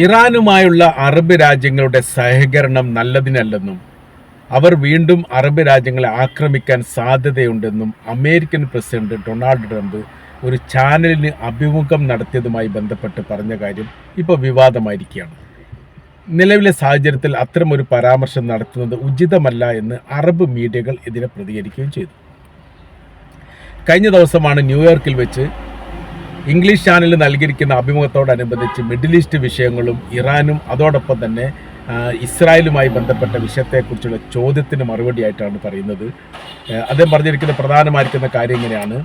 ഇറാനുമായുള്ള Arab രാജ്യങ്ങളുടെ സഹകരണം നല്ലതിനല്ലെന്നും അവർ വീണ്ടും അറബ് രാജ്യങ്ങളെ ആക്രമിക്കാൻ സാധ്യതയുണ്ടെന്നും അമേരിക്കൻ പ്രസിഡന്റ് ഡൊണാൾഡ് ട്രംപ് ഒരു ചാനലിന് അഭിമുഖം നടത്തിയതുമായി ബന്ധപ്പെട്ട് പറഞ്ഞ കാര്യം ഇപ്പോൾ വിവാദമായിരിക്കുകയാണ്. നിലവിലെ സാഹചര്യത്തിൽ അത്തരമൊരു പരാമർശം നടത്തുന്നത് ഉചിതമല്ല എന്ന് അറബ് മീഡിയകൾ ഇതിനെ പ്രതികരിക്കുകയും ചെയ്തു. കഴിഞ്ഞ ദിവസമാണ് ന്യൂയോർക്കിൽ വെച്ച് ഇംഗ്ലീഷ് ചാനലിൽ നൽകിയിരിക്കുന്ന അഭിമുഖത്തോടനുബന്ധിച്ച് മിഡിൽ ഈസ്റ്റ് വിഷയങ്ങളും ഇറാനും അതോടൊപ്പം തന്നെ ഇസ്രായേലുമായി ബന്ധപ്പെട്ട വിഷയത്തെക്കുറിച്ചുള്ള ചോദ്യത്തിന് മറുപടിയായിട്ടാണ് പറയുന്നത്. അദ്ദേഹം പറഞ്ഞിരിക്കുന്ന പ്രധാനമായിരിക്കുന്ന കാര്യം ഇങ്ങനെയാണ്.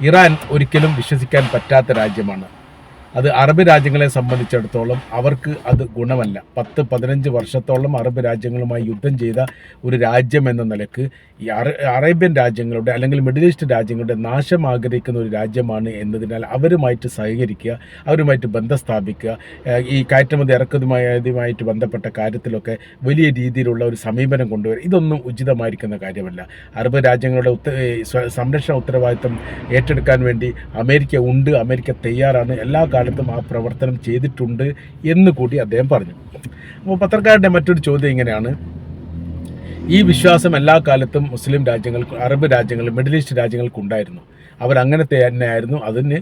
ഇറാൻ ഒരിക്കലും വിശ്വസിക്കാൻ പറ്റാത്ത രാജ്യമാണ്. അത് അറബ് രാജ്യങ്ങളെ സംബന്ധിച്ചിടത്തോളം അവർക്ക് അത് ഗുണമല്ല. പത്ത് പതിനഞ്ച് വർഷത്തോളം അറബ് രാജ്യങ്ങളുമായി യുദ്ധം ചെയ്ത ഒരു രാജ്യം എന്ന നിലയ്ക്ക് ഈ അറ- അറേബ്യൻ രാജ്യങ്ങളുടെ അല്ലെങ്കിൽ മിഡിൽ ഈസ്റ്റ് രാജ്യങ്ങളുടെ നാശം ആഗ്രഹിക്കുന്ന ഒരു രാജ്യമാണ് എന്നതിനാൽ അവരുമായിട്ട് സഹകരിക്കുക അവരുമായിട്ട് ബന്ധം സ്ഥാപിക്കുക ഈ കയറ്റുമതി ഇറക്കുമതിയുമായിട്ട് ബന്ധപ്പെട്ട കാര്യത്തിലൊക്കെ വലിയ രീതിയിലുള്ള ഒരു സമീപനം കൊണ്ടുവരും ഇതൊന്നും ഉചിതമായിരിക്കുന്ന കാര്യമല്ല. അറബ് രാജ്യങ്ങളുടെ സംരക്ഷണ ഉത്തരവാദിത്തം ഏറ്റെടുക്കാൻ വേണ്ടി അമേരിക്ക ഉണ്ട് അമേരിക്ക തയ്യാറാണ് എല്ലാ കാലത്തും ആ പ്രവർത്തനം ചെയ്തിട്ടുണ്ട് എന്ന് കൂടി അദ്ദേഹം പറഞ്ഞു. അപ്പോൾ പത്രക്കാരുടെ മറ്റൊരു ചോദ്യം ഇങ്ങനെയാണ്. ഈ വിശ്വാസം എല്ലാ കാലത്തും മുസ്ലിം രാജ്യങ്ങൾ അറബ് രാജ്യങ്ങൾ മിഡിൽ ഈസ്റ്റ് രാജ്യങ്ങൾക്കുണ്ടായിരുന്നു അവരങ്ങനെ തന്നെയായിരുന്നു അതിന്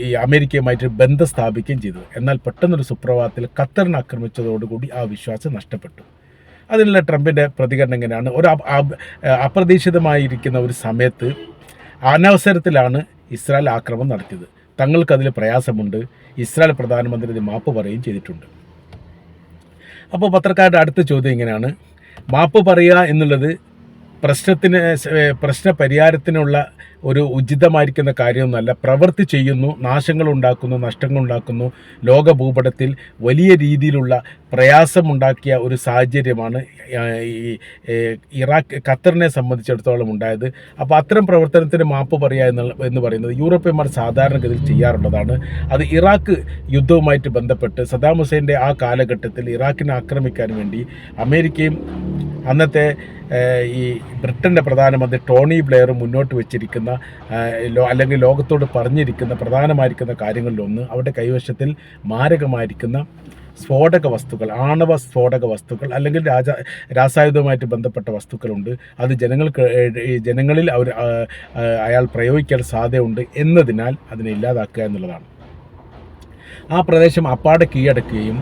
ഈ അമേരിക്കയുമായിട്ട് ബന്ധം സ്ഥാപിക്കുകയും ചെയ്തു എന്നാൽ പെട്ടെന്നൊരു സുപ്രഭാതത്തിൽ ഖത്തറിനെ ആക്രമിച്ചതോടുകൂടി ആ വിശ്വാസം നഷ്ടപ്പെട്ടു. അതിനുള്ള ട്രംപിന്റെ പ്രതികരണം എങ്ങനെയാണ് ഒരു അപ- അപ- അപ്രതീക്ഷിതമായിരിക്കുന്ന ഒരു സമയത്ത് അനവസരത്തിലാണ് ഇസ്രായേൽ ആക്രമണം നടത്തിയത്. തങ്ങൾക്കതിൽ പ്രയാസമുണ്ട്. ഇസ്രായേൽ പ്രധാനമന്ത്രി മാപ്പ് പറയുകയും ചെയ്തിട്ടുണ്ട്. അപ്പോൾ പത്രക്കാരുടെ അടുത്ത ചോദ്യം ഇങ്ങനെയാണ്. മാപ്പ് പറയുക എന്നുള്ളത് പ്രശ്നത്തിന് പ്രശ്ന പരിഹാരത്തിനുള്ള ഒരു ഉചിതമായിരിക്കുന്ന കാര്യമൊന്നുമല്ല. പ്രവൃത്തി ചെയ്യുന്നു നാശങ്ങൾ ഉണ്ടാക്കുന്നു നഷ്ടങ്ങൾ ഉണ്ടാക്കുന്നു ലോക ഭൂപടത്തിൽ വലിയ രീതിയിലുള്ള പ്രയാസമുണ്ടാക്കിയ ഒരു സാഹചര്യമാണ് ഈ ഇറാഖ് ഖത്തറിനെ സംബന്ധിച്ചിടത്തോളം ഉണ്ടായത്. അപ്പോൾ അത്തരം പ്രവർത്തനത്തിന് മാപ്പ് പറയുക എന്ന് പറയുന്നത് യൂറോപ്യന്മാർ സാധാരണഗതിയിൽ ചെയ്യാറുള്ളതാണ്. അത് ഇറാഖ് യുദ്ധവുമായിട്ട് ബന്ധപ്പെട്ട് സദാം ഹുസൈന്റെ ആ കാലഘട്ടത്തിൽ ഇറാഖിനെ ആക്രമിക്കാൻ വേണ്ടി അമേരിക്കയും അന്നത്തെ ഈ ബ്രിട്ടന്റെ പ്രധാനമന്ത്രി ടോണി ബ്ലെയർ മുന്നോട്ട് വെച്ചിരിക്കുന്ന അല്ലെങ്കിൽ ലോകത്തോട് പറഞ്ഞിരിക്കുന്ന പ്രധാനമായിരിക്കുന്ന കാര്യങ്ങളിലൊന്ന് അവരുടെ കൈവശത്തിൽ മാരകമായിരിക്കുന്ന സ്ഫോടക വസ്തുക്കൾ ആണവ സ്ഫോടക വസ്തുക്കൾ അല്ലെങ്കിൽ രാജ രാസായുധവുമായിട്ട് ബന്ധപ്പെട്ട വസ്തുക്കളുണ്ട്. അത് ജനങ്ങൾക്ക് ജനങ്ങളിൽ അവർ അയാൾ പ്രയോഗിക്കാൻ സാധ്യതയുണ്ട് എന്നതിനാൽ അതിനെ ഇല്ലാതാക്കുക എന്നുള്ളതാണ്. ആ പ്രദേശം അപ്പാടെ കീഴടക്കുകയും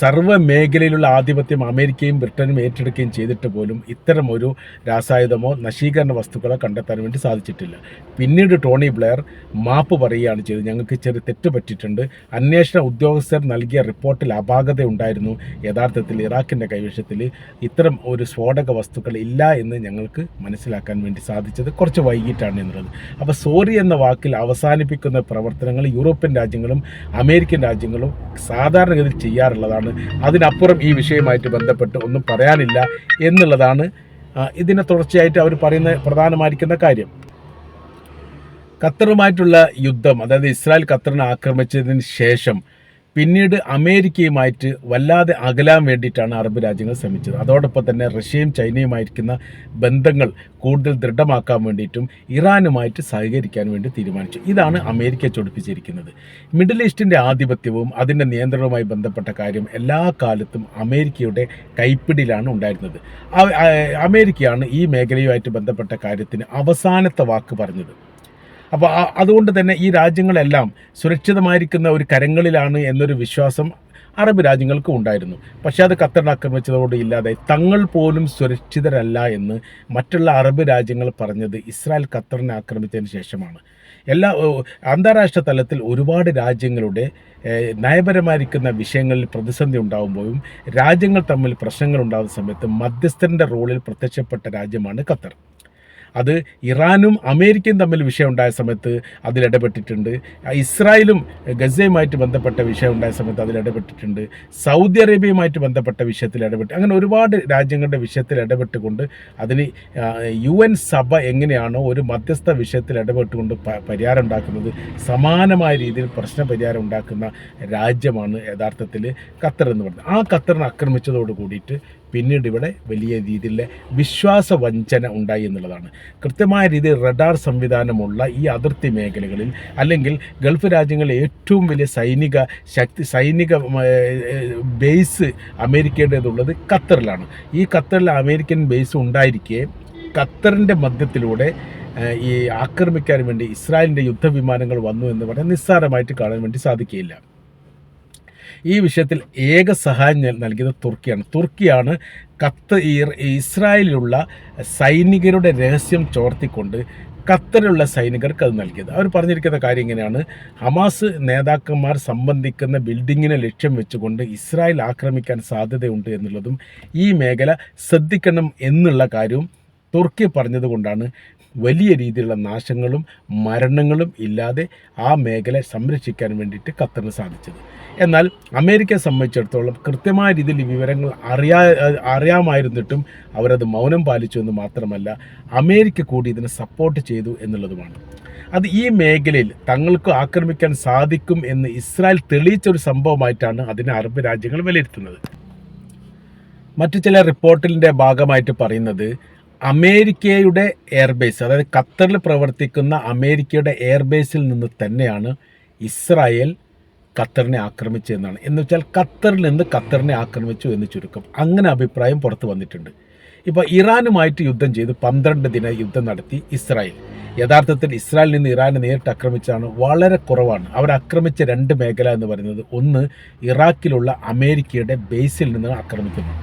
സർവ മേഖലയിലുള്ള ആധിപത്യം അമേരിക്കയും ബ്രിട്ടനും ഏറ്റെടുക്കുകയും ചെയ്തിട്ട് പോലും ഇത്തരം ഒരു രാസായുധമോ നശീകരണ വസ്തുക്കളോ കണ്ടെത്താൻ വേണ്ടി സാധിച്ചിട്ടില്ല. പിന്നീട് ടോണി ബ്ലെയർ മാപ്പ് പറയുകയാണ് ചെയ്തത്. ഞങ്ങൾക്ക് ചെറിയ തെറ്റ് പറ്റിയിട്ടുണ്ട്. അന്വേഷണ ഉദ്യോഗസ്ഥർ നൽകിയ റിപ്പോർട്ടിൽ അപാകത ഉണ്ടായിരുന്നു. യഥാർത്ഥത്തിൽ ഇറാഖിന്റെ കൈവശത്തിൽ ഇത്തരം ഒരു സ്ഫോടക വസ്തുക്കൾ ഇല്ല എന്ന് ഞങ്ങൾക്ക് മനസ്സിലാക്കാൻ വേണ്ടി സാധിച്ചത് കുറച്ച് വൈകിട്ടാണ് എന്നുള്ളത്. അപ്പോൾ സോറി എന്ന വാക്കിൽ അവസാനിപ്പിക്കുന്ന പ്രവർത്തനങ്ങൾ യൂറോപ്യൻ രാജ്യങ്ങളും അമേരിക്കൻ രാജ്യങ്ങളും സാധാരണഗതിയിൽ ചെയ്യാറുള്ളതാണ് അതിനപ്പുറം ഈ വിഷയമായിട്ട് ബന്ധപ്പെട്ട് ഒന്നും പറയാനില്ല എന്നുള്ളതാണ് ഇതിനെ തുടർച്ചയായിട്ട് അവർ പറയുന്ന പ്രധാനമായിരിക്കുന്ന കാര്യം. ഖത്തറുമായിട്ടുള്ള യുദ്ധം അതായത് ഇസ്രായേൽ ഖത്തറിനെ ആക്രമിച്ചതിന് ശേഷം പിന്നീട് അമേരിക്കയുമായിട്ട് വല്ലാതെ അകലാൻ വേണ്ടിയിട്ടാണ് അറബ് രാജ്യങ്ങൾ ശ്രമിച്ചത്. അതോടൊപ്പം തന്നെ റഷ്യയും ചൈനയുമായിരിക്കുന്ന ബന്ധങ്ങൾ കൂടുതൽ ദൃഢമാക്കാൻ വേണ്ടിയിട്ടും ഇറാനുമായിട്ട് സഹകരിക്കാൻ വേണ്ടി തീരുമാനിച്ചു. ഇതാണ് അമേരിക്ക ചൊടിപ്പിച്ചിരിക്കുന്നത്. മിഡിൽ ഈസ്റ്റിന്റെ ആധിപത്യവും അതിന്റെ നിയന്ത്രണവുമായി ബന്ധപ്പെട്ട കാര്യം എല്ലാ കാലത്തും അമേരിക്കയുടെ കൈപ്പിടിയിലാണ് ഉണ്ടായിരുന്നത്. അമേരിക്കയാണ് ഈ മേഖലയുമായിട്ട് ബന്ധപ്പെട്ട കാര്യത്തിന് അവസാനത്തെ വാക്ക് പറഞ്ഞത്. അപ്പോൾ അതുകൊണ്ട് തന്നെ ഈ രാജ്യങ്ങളെല്ലാം സുരക്ഷിതമായിരിക്കുന്ന ഒരു കരങ്ങളിലാണ് എന്നൊരു വിശ്വാസം അറബ് രാജ്യങ്ങൾക്കും ഉണ്ടായിരുന്നു. പക്ഷേ അത് ഖത്തർ ആക്രമിച്ചതോടെ ഇല്ലാതെ തങ്ങൾ പോലും സുരക്ഷിതരല്ല എന്ന് മറ്റുള്ള അറബ് രാജ്യങ്ങൾ പറഞ്ഞത് ഇസ്രായേൽ ഖത്തറിനെ ആക്രമിച്ചതിന് ശേഷമാണ്. എല്ലാ അന്താരാഷ്ട്ര തലത്തിൽ ഒരുപാട് രാജ്യങ്ങളുടെ നയപരമായിരിക്കുന്ന വിഷയങ്ങളിൽ പ്രതിസന്ധി ഉണ്ടാകുമ്പോഴും രാജ്യങ്ങൾ തമ്മിൽ പ്രശ്നങ്ങൾ ഉണ്ടാകുന്ന സമയത്ത് മധ്യസ്ഥന്റെ റോളിൽ പ്രത്യക്ഷപ്പെട്ട രാജ്യമാണ് ഖത്തർ. അത് ഇറാനും അമേരിക്കയും തമ്മിൽ വിഷയം ഉണ്ടായ സമയത്ത് അതിൽ ഇടപെട്ടിട്ടുണ്ട്. ഇസ്രായേലും ഗസയുമായിട്ട് ബന്ധപ്പെട്ട വിഷയം ഉണ്ടായ സമയത്ത് അതിൽ ഇടപെട്ടിട്ടുണ്ട്. സൗദി അറേബ്യയുമായിട്ട് ബന്ധപ്പെട്ട വിഷയത്തിൽ ഇടപെട്ട് അങ്ങനെ ഒരുപാട് രാജ്യങ്ങളുടെ വിഷയത്തിൽ ഇടപെട്ടുകൊണ്ട് അതിന് യു എൻ സഭ എങ്ങനെയാണോ ഒരു മധ്യസ്ഥ വിഷയത്തിൽ ഇടപെട്ടുകൊണ്ട് പരിഹാരം ഉണ്ടാക്കുന്നത് സമാനമായ രീതിയിൽ പ്രശ്ന പരിഹാരം ഉണ്ടാക്കുന്ന രാജ്യമാണ് യഥാർത്ഥത്തിൽ ഖത്തർ എന്ന് പറയുന്നത്. ആ ഖത്തറിനെ ആക്രമിച്ചതോട് കൂടിയിട്ട് പിന്നീട് ഇവിടെ വലിയ രീതിയിലെ വിശ്വാസ വഞ്ചന ഉണ്ടായി എന്നുള്ളതാണ്. കൃത്യമായ രീതിയിൽ റഡാർ സംവിധാനമുള്ള ഈ അതിർത്തി മേഖലകളിൽ അല്ലെങ്കിൽ ഗൾഫ് രാജ്യങ്ങളിലെ ഏറ്റവും വലിയ സൈനിക ശക്തി സൈനിക ബേസ് അമേരിക്കയുടേതുള്ളത് ഖത്തറിലാണ്. ഈ ഖത്തറിൽ അമേരിക്കൻ ബേസ് ഉണ്ടായിരിക്കെ ഖത്തറിന്റെ മധ്യത്തിലൂടെ ഈ ആക്രമിക്കാൻ വേണ്ടി ഇസ്രായേലിന്റെ യുദ്ധവിമാനങ്ങൾ വന്നു എന്ന് പറഞ്ഞാൽ നിസ്സാരമായിട്ട് കാണാൻ വേണ്ടി സാധിക്കുകയില്ല. ഈ വിഷയത്തിൽ ഏക സഹായം നൽകിയത് തുർക്കിയാണ്. തുർക്കിയാണ് കത്ത് ഈർ ഇസ്രായേലിലുള്ള സൈനികരുടെ രഹസ്യം ചോർത്തിക്കൊണ്ട് ഖത്തറിലുള്ള സൈനികർക്ക് അത് നൽകിയത്. അവർ പറഞ്ഞിരിക്കുന്ന കാര്യം ഇങ്ങനെയാണ്. ഹമാസ് നേതാക്കന്മാർ സംബന്ധിക്കുന്ന ബിൽഡിങ്ങിനെ ലക്ഷ്യം വെച്ചുകൊണ്ട് ഇസ്രായേൽ ആക്രമിക്കാൻ സാധ്യതയുണ്ട് എന്നുള്ളതും ഈ മേഖല ശ്രദ്ധിക്കണം എന്നുള്ള കാര്യവും തുർക്കി പറഞ്ഞതുകൊണ്ടാണ് വലിയ രീതിയിലുള്ള നാശങ്ങളും മരണങ്ങളും ഇല്ലാതെ ആ മേഖല സംരക്ഷിക്കാൻ വേണ്ടിയിട്ട് ഖത്തറിന് സാധിച്ചത്. എന്നാൽ അമേരിക്കയെ സംബന്ധിച്ചിടത്തോളം കൃത്യമായ രീതിയിൽ വിവരങ്ങൾ അറിയാ അറിയാമായിരുന്നിട്ടും അവരത് മൗനം പാലിച്ചു എന്ന് മാത്രമല്ല അമേരിക്ക കൂടി ഇതിനെ സപ്പോർട്ട് ചെയ്തു എന്നുള്ളതുമാണ്. അത് ഈ മേഖലയിൽ തങ്ങൾക്ക് ആക്രമിക്കാൻ സാധിക്കും എന്ന് ഇസ്രായേൽ തെളിയിച്ച ഒരു സംഭവമായിട്ടാണ് അതിനെ അറബ് രാജ്യങ്ങൾ വിലയിരുത്തുന്നത്. മറ്റു ചില റിപ്പോർട്ടിന്റെ ഭാഗമായിട്ട് പറയുന്നത് അമേരിക്കയുടെ എയർബേസ് അതായത് ഖത്തറിൽ പ്രവർത്തിക്കുന്ന അമേരിക്കയുടെ എയർബേസിൽ നിന്ന് തന്നെയാണ് ഇസ്രായേൽ ഖത്തറിനെ ആക്രമിച്ചതെന്നാണ്. എന്ന് വെച്ചാൽ ഖത്തറിൽ നിന്ന് ഖത്തറിനെ ആക്രമിച്ചു എന്ന് ചുരുക്കം. അങ്ങനെ അഭിപ്രായം പുറത്ത് വന്നിട്ടുണ്ട്. ഇപ്പോൾ ഇറാനുമായിട്ട് യുദ്ധം ചെയ്ത് പന്ത്രണ്ട് ദിന യുദ്ധം നടത്തി ഇസ്രായേൽ. യഥാർത്ഥത്തിൽ ഇസ്രായേലിൽ നിന്ന് ഇറാനെ നേരിട്ട് ആക്രമിച്ചാണ് വളരെ കുറവാണ്. അവർ ആക്രമിച്ച രണ്ട് മേഖല എന്ന് പറയുന്നത് ഒന്ന് ഇറാഖിലുള്ള അമേരിക്കയുടെ ബേസിൽ നിന്ന് ആക്രമിക്കുന്നു.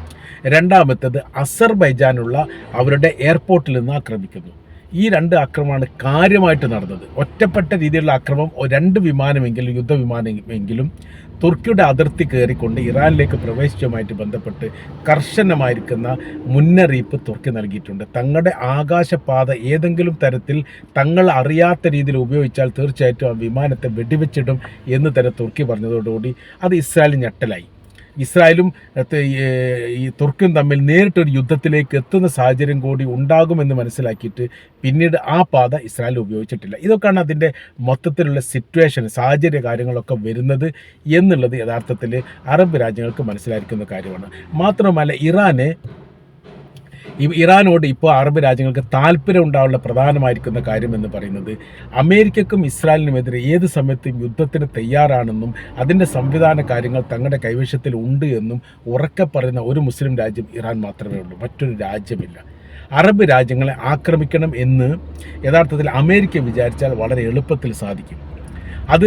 രണ്ടാമത്തേത് അസർബൈജാനുള്ള അവരുടെ എയർപോർട്ടിൽ നിന്ന് ആക്രമിക്കുന്നു. ഈ രണ്ട് ആക്രമണമാണ് കാര്യമായിട്ട് നടന്നത്. ഒറ്റപ്പെട്ട രീതിയിലുള്ള ആക്രമം രണ്ട് വിമാനമെങ്കിലും യുദ്ധവിമാനമെങ്കിലും തുർക്കിയുടെ അതിർത്തി കയറിക്കൊണ്ട് ഇറാനിലേക്ക് പ്രവേശിച്ചതുമായിട്ട് ബന്ധപ്പെട്ട് കർശനമായിരിക്കുന്ന മുന്നറിയിപ്പ് തുർക്കി നൽകിയിട്ടുണ്ട്. തങ്ങളുടെ ആകാശപാത ഏതെങ്കിലും തരത്തിൽ തങ്ങൾ അറിയാത്ത രീതിയിൽ ഉപയോഗിച്ചാൽ തീർച്ചയായിട്ടും ആ വിമാനത്തെ വെടിവെച്ചിടും എന്ന് തന്നെ തുർക്കി പറഞ്ഞതോടുകൂടി അത് ഇസ്രായേൽ ഞെട്ടലായി. ഇസ്രായേലും ഈ- തുർക്കും തമ്മിൽ നേരിട്ടൊരു യുദ്ധത്തിലേക്ക് എത്തുന്ന സാഹചര്യം കൂടി ഉണ്ടാകുമെന്ന് മനസ്സിലാക്കിയിട്ട് പിന്നീട് ആ പാത ഇസ്രായേൽ ഉപയോഗിച്ചിട്ടില്ല. ഇതൊക്കെയാണ് അതിന്റെ മൊത്തത്തിലുള്ള സിറ്റുവേഷൻ സാഹചര്യ കാര്യങ്ങളൊക്കെ വരുന്നത് എന്നുള്ളത് യഥാർത്ഥത്തിൽ അറബ് രാജ്യങ്ങൾക്ക് മനസ്സിലായിരിക്കുന്ന കാര്യമാണ്. മാത്രമല്ല ഇറാനെ ഇറാനോട് ഇപ്പോൾ അറബ് രാജ്യങ്ങൾക്ക് താല്പര്യം ഉണ്ടാവാനുള്ള പ്രധാനമായിരിക്കുന്ന കാര്യം എന്ന് പറയുന്നത് അമേരിക്കക്കും ഇസ്രായേലിനുമെതിരെ ഏത് സമയത്തും യുദ്ധത്തിന് തയ്യാറാണെന്നും അതിന്റെ സംവിധാന കാര്യങ്ങൾ തങ്ങളുടെ കൈവശത്തിൽ ഉണ്ട് എന്നും ഉറക്കെ പറയുന്ന ഒരു മുസ്ലിം രാജ്യം ഇറാൻ മാത്രമേ ഉള്ളൂ. മറ്റൊരു രാജ്യമില്ല. അറബ് രാജ്യങ്ങളെ ആക്രമിക്കണം എന്ന് യഥാർത്ഥത്തിൽ അമേരിക്ക വിചാരിച്ചാൽ വളരെ എളുപ്പത്തിൽ സാധിക്കും. അത്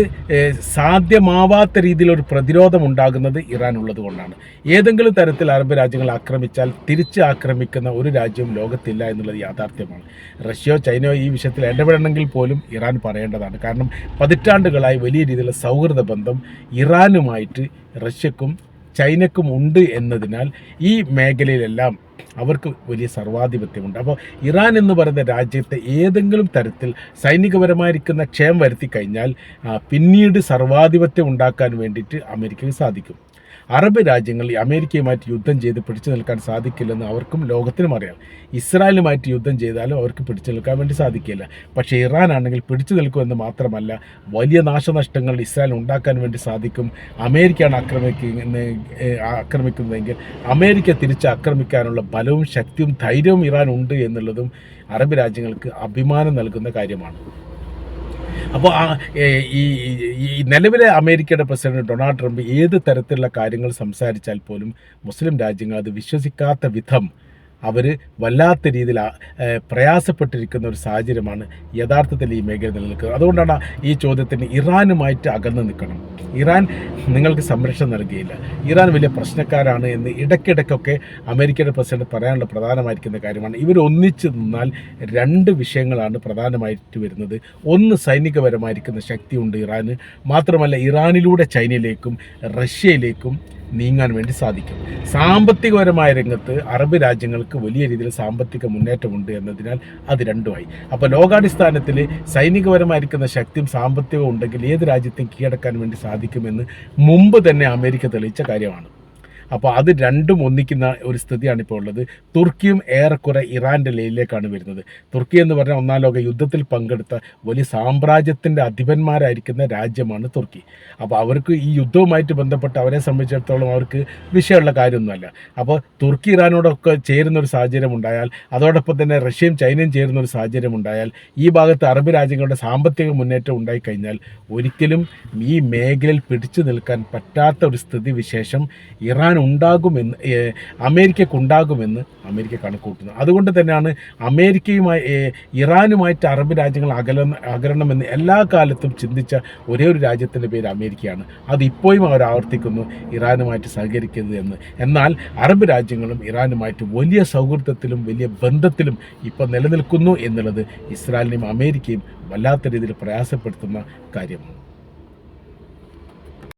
സാധ്യമാവാത്ത രീതിയിലൊരു പ്രതിരോധം ഉണ്ടാകുന്നത് ഇറാൻ ഉള്ളത് കൊണ്ടാണ് ഏതെങ്കിലും തരത്തിൽ അറബ് രാജ്യങ്ങൾ ആക്രമിച്ചാൽ തിരിച്ച് ആക്രമിക്കുന്ന ഒരു രാജ്യവും ലോകത്തില്ല എന്നുള്ളത് യാഥാർത്ഥ്യമാണ്. റഷ്യയോ ചൈനയോ ഈ വിഷയത്തിൽ ഇടപെടണമെങ്കിൽ പോലും ഇറാൻ പറയേണ്ടതാണ്. കാരണം പതിറ്റാണ്ടുകളായി വലിയ രീതിയിലുള്ള സൗഹൃദ ബന്ധം ഇറാനുമായിട്ട് റഷ്യക്കും ചൈനക്കും ഉണ്ട് എന്നതിനാൽ ഈ മേഖലയിലെല്ലാം അവർക്ക് വലിയ സർവാധിപത്യമുണ്ട്. അപ്പോൾ ഇറാൻ എന്ന് പറയുന്ന രാജ്യത്തെ ഏതെങ്കിലും തരത്തിൽ സൈനികപരമായിരിക്കുന്ന ക്ഷയം വരുത്തി കഴിഞ്ഞാൽ പിന്നീട് സർവാധിപത്യം ഉണ്ടാക്കാൻ വേണ്ടിയിട്ട് അമേരിക്കയ്ക്ക് സാധിക്കും. അറബ് രാജ്യങ്ങൾ ഈ അമേരിക്കയുമായിട്ട് യുദ്ധം ചെയ്ത് പിടിച്ചു നിൽക്കാൻ സാധിക്കില്ലെന്ന് അവർക്കും ലോകത്തിനും അറിയാം. ഇസ്രായേലുമായിട്ട് യുദ്ധം ചെയ്താലും അവർക്ക് പിടിച്ചു നിൽക്കാൻ വേണ്ടി സാധിക്കില്ല. പക്ഷേ ഇറാൻ ആണെങ്കിൽ പിടിച്ചു നിൽക്കുമെന്ന് മാത്രമല്ല വലിയ നാശനഷ്ടങ്ങൾ ഇസ്രായേൽ ഉണ്ടാക്കാൻ വേണ്ടി സാധിക്കും. അമേരിക്കയാണ് ആക്രമിക്കുന്ന ആക്രമിക്കുന്നതെങ്കിൽ അമേരിക്ക തിരിച്ച് ആക്രമിക്കാനുള്ള ബലവും ശക്തിയും ധൈര്യവും ഇറാൻ ഉണ്ട് എന്നുള്ളതും അറബ് രാജ്യങ്ങൾക്ക് അഭിമാനം നൽകുന്ന കാര്യമാണ്. അപ്പോൾ ഈ നിലവിലെ അമേരിക്കയുടെ പ്രസിഡന്റ് ഡൊണാൾഡ് ട്രംപ് ഏത് തരത്തിലുള്ള കാര്യങ്ങൾ സംസാരിച്ചാൽ പോലും മുസ്ലിം രാജ്യങ്ങൾ അത് വിശ്വസിക്കാത്ത വിധം അവർ വല്ലാത്ത രീതിയിൽ പ്രയാസപ്പെട്ടിരിക്കുന്ന ഒരു സാഹചര്യമാണ് യഥാർത്ഥത്തിൽ ഈ മേഖല നിലനിൽക്കുന്നത്. അതുകൊണ്ടാണ് ഈ ചോദ്യത്തിന് ഇറാനുമായിട്ട് അകന്നു നിൽക്കണം. ഇറാൻ നിങ്ങൾക്ക് സംരക്ഷണം നൽകിയില്ല. ഇറാൻ വലിയ പ്രശ്നക്കാരാണ് എന്ന് ഇടയ്ക്കിടയ്ക്കൊക്കെ അമേരിക്കയുടെ പ്രസിഡന്റ് പറയാനുള്ള പ്രധാനമായിരിക്കുന്ന കാര്യമാണ്. ഇവർ ഒന്നിച്ച് നിന്നാൽ രണ്ട് വിഷയങ്ങളാണ് പ്രധാനമായിട്ട് വരുന്നത്. ഒന്ന് സൈനികപരമായിരിക്കുന്ന ശക്തിയുണ്ട് ഇറാന്. മാത്രമല്ല ഇറാനിലൂടെ ചൈനയിലേക്കും റഷ്യയിലേക്കും നീങ്ങാൻ വേണ്ടി സാധിക്കും. സാമ്പത്തികപരമായ രംഗത്ത് അറബ് രാജ്യങ്ങൾക്ക് വലിയ രീതിയിൽ സാമ്പത്തിക മുന്നേറ്റമുണ്ട് എന്നതിനാൽ അത് രണ്ടുമായി. അപ്പോൾ ലോകാടിസ്ഥാനത്തിൽ സൈനികപരമായിരിക്കുന്ന ശക്തിയും സാമ്പത്തികവും ഉണ്ടെങ്കിൽ ഏത് രാജ്യത്തെയും കീഴടക്കാൻ വേണ്ടി സാധിക്കുമെന്ന് മുമ്പ് തന്നെ അമേരിക്ക തെളിയിച്ച കാര്യമാണ്. അപ്പോൾ അത് രണ്ടും ഒന്നിക്കുന്ന ഒരു സ്ഥിതിയാണ് ഇപ്പോൾ ഉള്ളത്. തുർക്കിയും ഏറെക്കുറെ ഇറാന്റെ ലയിലേക്കാണ് വരുന്നത്. തുർക്കി എന്ന് പറഞ്ഞാൽ ഒന്നാം ലോക യുദ്ധത്തിൽ പങ്കെടുത്ത വലിയ സാമ്രാജ്യത്തിന്റെ അധിപന്മാരായിരിക്കുന്ന രാജ്യമാണ് തുർക്കി. അപ്പോൾ അവർക്ക് ഈ യുദ്ധവുമായിട്ട് ബന്ധപ്പെട്ട് അവരെ സംബന്ധിച്ചിടത്തോളം അവർക്ക് വിഷയമുള്ള കാര്യമൊന്നുമല്ല. അപ്പോൾ തുർക്കി ഇറാനോടൊക്കെ ചേരുന്ന ഒരു സാഹചര്യം ഉണ്ടായാൽ അതോടൊപ്പം തന്നെ റഷ്യയും ചൈനയും ചേരുന്ന ഒരു സാഹചര്യം ഉണ്ടായാൽ ഈ ഭാഗത്ത് അറബ് രാജ്യങ്ങളുടെ സാമ്പത്തിക മുന്നേറ്റം ഉണ്ടായിക്കഴിഞ്ഞാൽ ഒരിക്കലും ഈ മേഖലയിൽ പിടിച്ചു നിൽക്കാൻ പറ്റാത്ത ഒരു സ്ഥിതി വിശേഷം ഇറാൻ ഉണ്ടാകുമെന്ന് അമേരിക്കയ്ക്ക് ഉണ്ടാകുമെന്ന് അമേരിക്ക കണക്കൂട്ടുന്നു അതുകൊണ്ട് തന്നെയാണ് അമേരിക്കയുമായി ഇറാനുമായിട്ട് അറബ് രാജ്യങ്ങൾ അകല അകരണമെന്ന് എല്ലാ കാലത്തും ചിന്തിച്ച ഒരേ ഒരു രാജ്യത്തിന്റെ പേര് അമേരിക്കയാണ്. അത് ഇപ്പോഴും അവർ ആവർത്തിക്കുന്നു ഇറാനുമായിട്ട് സഹകരിക്കരുത് എന്ന്. എന്നാൽ അറബ് രാജ്യങ്ങളും ഇറാനുമായിട്ട് വലിയ സൗഹൃദത്തിലും വലിയ ബന്ധത്തിലും ഇപ്പോൾ നിലനിൽക്കുന്നു എന്നുള്ളത് ഇസ്രായേലിനെയും അമേരിക്കയും വല്ലാത്ത രീതിയിൽ പ്രയാസപ്പെടുത്തുന്ന കാര്യമാണ്.